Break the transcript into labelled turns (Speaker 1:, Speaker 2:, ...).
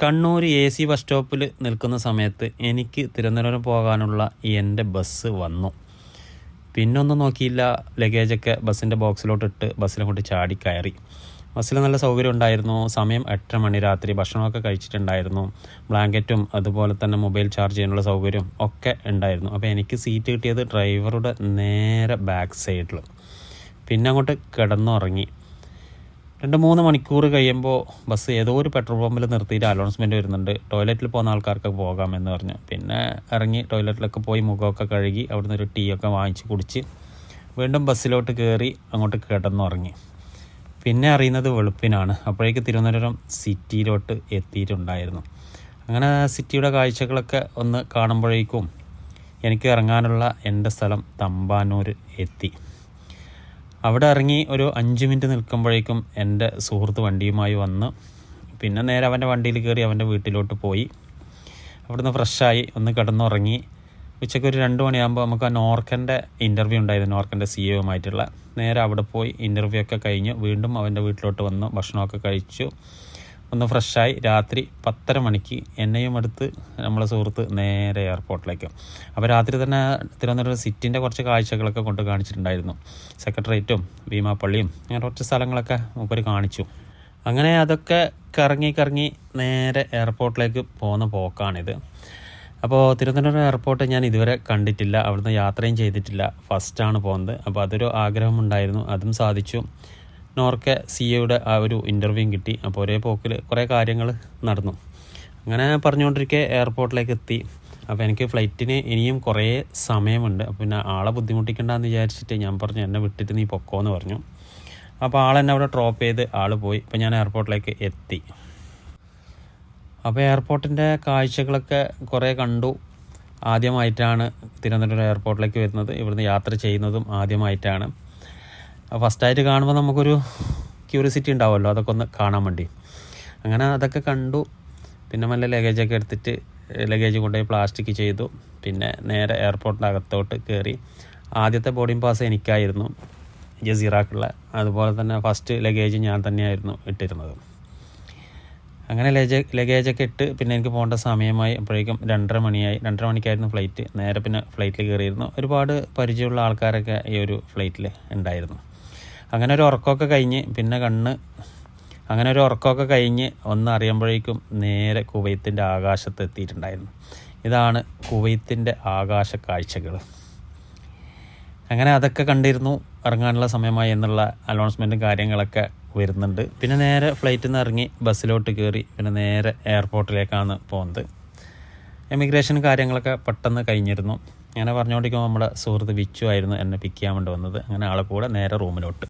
Speaker 1: Kannur A C bus സ്റ്റോപ്പിൽ നിൽക്കുന്ന സമയത്ത് എനിക്ക് തിരുവനന്തപുരം പോകാനുള്ള എന്റെ ബസ് വന്നു. പിന്നെ ഒന്നും നോക്കിയില്ല. ലഗേജൊക്കെ ബസ്സിന്റെ ബോക്സിലോട്ട് ഇട്ട് ബസ്സിനെ കൊണ്ട് ചാടി കയറി. ബസ്സിൽ നല്ല സൗകര്യം ഉണ്ടായിരുന്നു. സമയം എട്ടര മണി രാത്രി ഭക്ഷണമൊക്കെ കഴിച്ചിട്ടുണ്ടായിരുന്നു. ബ്ലാങ്കറ്റും അതുപോലെ തന്നെ മൊബൈൽ ചാർജ് ചെയ്യാനുള്ള സൗകര്യം ഒക്കെ ഉണ്ടായിരുന്നു. അപ്പോൾ എനിക്ക് സീറ്റ് കിട്ടിയത് ഡ്രൈവറുടെ നേരെ ബാക്ക് സൈഡിൽ പിന്നെ അങ്ങോട്ട് കിടന്നുറങ്ങി. രണ്ട് മൂന്ന് മണിക്കൂർ കഴിയുമ്പോൾ ബസ് ഏതോ ഒരു പെട്രോൾ പമ്പിൽ നിർത്തിയിട്ട് അലോൺസ്മെന്റ് വരുന്നുണ്ട്. ടോയ്ലറ്റിൽ പോകുന്ന ആൾക്കാർക്ക് പോകാമെന്ന് പറഞ്ഞു. പിന്നെ ഇറങ്ങി ടോയ്ലറ്റിലൊക്കെ പോയി മുഖമൊക്കെ കഴുകി അവിടുന്ന് ഒരു ടീ ഒക്കെ വാങ്ങിച്ച് കുടിച്ച് വീണ്ടും ബസ്സിലോട്ട് കയറി അങ്ങോട്ട് കിടന്നുറങ്ങി. പിന്നെ അറിയുന്നത് വെളുപ്പിനാണ്. അപ്പോഴേക്ക് തിരുവനന്തപുരം സിറ്റിയിലോട്ട് എത്തിയിട്ടുണ്ടായിരുന്നു. അങ്ങനെ സിറ്റിയുടെ കാഴ്ചകളൊക്കെ ഒന്ന് കാണുമ്പോഴേക്കും എനിക്ക് ഇറങ്ങാനുള്ള എന്റെ സ്ഥലം തമ്പാനൂർ എത്തി. അവിടെ ഇറങ്ങി ഒരു അഞ്ച് മിനിറ്റ് നിൽക്കുമ്പോഴേക്കും എന്റെ സുഹൃത്ത് വണ്ടിയുമായി വന്ന് പിന്നെ നേരെ അവന്റെ വണ്ടിയിൽ കയറി അവന്റെ വീട്ടിലോട്ട് പോയി. അവിടുന്ന് ഫ്രഷായി ഒന്ന് കിടന്നുറങ്ങി. ഉച്ചയ്ക്ക് ഒരു രണ്ട് മണിയാകുമ്പോൾ നമുക്ക് ആ നോർക്കന്റെ ഇന്റർവ്യൂ ഉണ്ടായിരുന്നു നോർക്കന്റെ സി എമായിട്ടുള്ള നേരെ അവിടെ പോയി ഇന്റർവ്യൂ ഒക്കെ കഴിഞ്ഞ്. വീണ്ടും അവന്റെ വീട്ടിലോട്ട് വന്ന് ഭക്ഷണമൊക്കെ കഴിച്ചു. ഒന്ന് ഫ്രഷായി രാത്രി പത്തര മണിക്ക് എന്നെയും എടുത്ത് നമ്മളെ സുഹൃത്ത് നേരെ എയർപോർട്ടിലേക്ക് അപ്പോൾ രാത്രി തന്നെ തിരുവനന്തപുരം സിറ്റിന്റെ കുറച്ച് കാഴ്ചകളൊക്കെ കൊണ്ട് കാണിച്ചിട്ടുണ്ടായിരുന്നു. സെക്രട്ടേറിയറ്റും ഭീമാപ്പള്ളിയും അങ്ങനെ കുറച്ച് സ്ഥലങ്ങളൊക്കെ മുപ്പർ കാണിച്ചു. അങ്ങനെ അതൊക്കെ കറങ്ങി കറങ്ങി നേരെ എയർപോർട്ടിലേക്ക് പോകുന്ന പോക്കാണിത്. അപ്പോൾ തിരുവനന്തപുരം എയർപോർട്ട് ഞാൻ ഇതുവരെ കണ്ടിട്ടില്ല. അവിടുന്ന് യാത്രയും ചെയ്തിട്ടില്ല. ഫസ്റ്റാണ് പോകുന്നത് അപ്പോൾ അതൊരു ആഗ്രഹമുണ്ടായിരുന്നു. അതും സാധിച്ചു. നോർക്കെ സി എയുടെ ആ ഒരു ഇന്റർവ്യൂവും കിട്ടി. അപ്പോൾ ഒരേ പോക്കിൽ കുറേ കാര്യങ്ങൾ നടന്നു. അങ്ങനെ പറഞ്ഞുകൊണ്ടിരിക്കെ എയർപോർട്ടിലേക്ക് എത്തി. അപ്പോൾ എനിക്ക് ഫ്ലൈറ്റിന് ഇനിയും കുറേ സമയമുണ്ട്. അപ്പോൾ പിന്നെ ആളെ ബുദ്ധിമുട്ടിക്കണ്ടെന്ന് വിചാരിച്ചിട്ട് ഞാൻ പറഞ്ഞു എന്നെ വിട്ടിട്ട് നീ പൊക്കോന്ന് പറഞ്ഞു. അപ്പോൾ ആൾ എന്നെ അവിടെ ഡ്രോപ്പ് ചെയ്ത് ആൾ പോയി. അപ്പോൾ ഞാൻ എയർപോർട്ടിലേക്ക് എത്തി. അപ്പോൾ എയർപോർട്ടിന്റെ കാഴ്ചകളൊക്കെ കുറേ കണ്ടു. ആദ്യമായിട്ടാണ് തിരുവനന്തപുരം എയർപോർട്ടിലേക്ക് വരുന്നത്. ഇവിടുന്ന് യാത്ര ചെയ്യുന്നതും ആദ്യമായിട്ടാണ്. ഫസ്റ്റായിട്ട് കാണുമ്പോൾ നമുക്കൊരു ക്യൂരിയോസിറ്റി ഉണ്ടാവുമല്ലോ അതൊക്കെ ഒന്ന് കാണാൻ വേണ്ടി. അങ്ങനെ അതൊക്കെ കണ്ടു. പിന്നെ നല്ല ലഗേജൊക്കെ എടുത്തിട്ട് ലഗേജ് കൊണ്ടുപോയി പ്ലാസ്റ്റിക് ചെയ്തു. പിന്നെ നേരെ എയർപോർട്ടിന്റെ അകത്തോട്ട് കയറി ആദ്യത്തെ ബോർഡിംഗ് പാസ് എനിക്കായിരുന്നു ജസീറാക്കുള്ള. അതുപോലെ തന്നെ ഫസ്റ്റ് ലഗേജ് ഞാൻ തന്നെയായിരുന്നു ഇട്ടിരുന്നത്. അങ്ങനെ ലഗേജ് ലഗേജൊക്കെ ഇട്ട് പിന്നെ എനിക്ക് പോകേണ്ട സമയമായി. അപ്പോഴേക്കും രണ്ടര മണിയായി. രണ്ടര മണിക്കായിരുന്നു ഫ്ലൈറ്റ് നേരെ പിന്നെ ഫ്ലൈറ്റിൽ കയറിയിരുന്നു ഒരുപാട് പരിചയമുള്ള ആൾക്കാരൊക്കെ ഈ ഒരു ഫ്ലൈറ്റിൽ ഉണ്ടായിരുന്നു. അങ്ങനെ ഒരു ഉറക്കമൊക്കെ കഴിഞ്ഞ് പിന്നെ കണ്ണ് അങ്ങനെ ഒരു ഉറക്കമൊക്കെ കഴിഞ്ഞ് ഒന്ന് അറിയുമ്പോഴേക്കും നേരെ കുവൈത്തിന്റെ ആകാശത്ത് എത്തിയിട്ടുണ്ടായിരുന്നു. ഇതാണ് കുവൈത്തിന്റെ ആകാശ കാഴ്ചകൾ. അങ്ങനെ അതൊക്കെ കണ്ടിരുന്നു. ഇറങ്ങാനുള്ള സമയമായി എന്നുള്ള അനൗൺസ്മെന്റും കാര്യങ്ങളൊക്കെ വരുന്നുണ്ട്. പിന്നെ നേരെ ഫ്ലൈറ്റിൽ നിന്ന് ഇറങ്ങി ബസ്സിലോട്ട് കയറി പിന്നെ നേരെ എയർപോർട്ടിലേക്കാണ് പോകുന്നത് എമിഗ്രേഷൻ കാര്യങ്ങളൊക്കെ പെട്ടെന്ന് കഴിഞ്ഞിരുന്നു. അങ്ങനെ പറഞ്ഞുകൊണ്ടിരിക്കുമ്പോൾ നമ്മുടെ സുഹൃത്ത് വിച്ചു ആയിരുന്നു എന്നെ പിക്ക് ചെയ്യാൻ വേണ്ടി വന്നത്. അങ്ങനെ ആളെ കൂടെ നേരെ റൂമിലോട്ട്